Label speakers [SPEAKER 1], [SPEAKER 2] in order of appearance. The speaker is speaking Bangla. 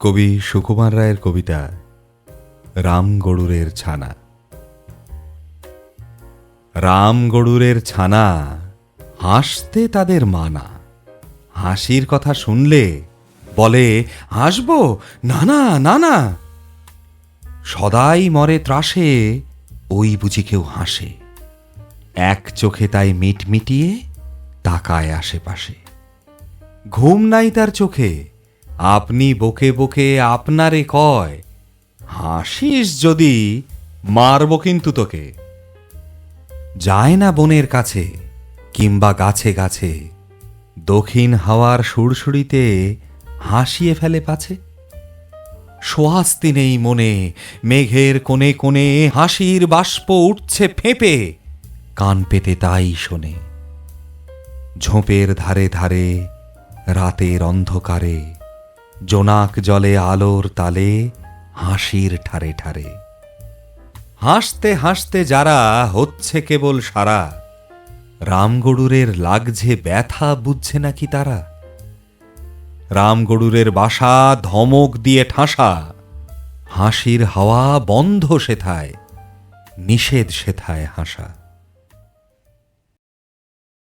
[SPEAKER 1] কবি সুকুমার রায়ের কবিতা রাম গড়ুরের ছানা। রাম গড়ুরের ছানা হাসতে তাদের মানা। হাসির কথা শুনলে বলে, হাসবো? না না সদাই মরে ত্রাসে ওই বুঝি কেউ হাসে। এক চোখে তাই মিট মিটিয়ে তাকায় আশেপাশে। ঘুম নাই তার চোখে আপনি বকে বকে আপনারে কয়, হাসিস যদি, মারব কিন্তু তোকে। যায় না বনের কাছে কিংবা গাছে গাছে, দক্ষিণ হাওয়ার সুড়সুড়িতে হাসিয়ে ফেলে পাছে। সোহাস্তি নেই মনে, মেঘের কোণে কোণে হাসির বাষ্প উঠছে ফেঁপে, কান পেতে তাই শোনে। ঝোপের ধারে ধারে, রাতের অন্ধকারে জোনাক জলে আলোর তালে, হাসির ঠারে ঠারে। হাসতে হাসতে যারা হচ্ছে কেবল সারা রামগড়ুরের লাগছে ব্যথা বুঝছে নাকি তারা? রামগড়ুরের বাসা ধমক দিয়ে ঠাসা, হাসির হাওয়া বন্ধ সেথায়, নিষেধ সেথায় হাসা।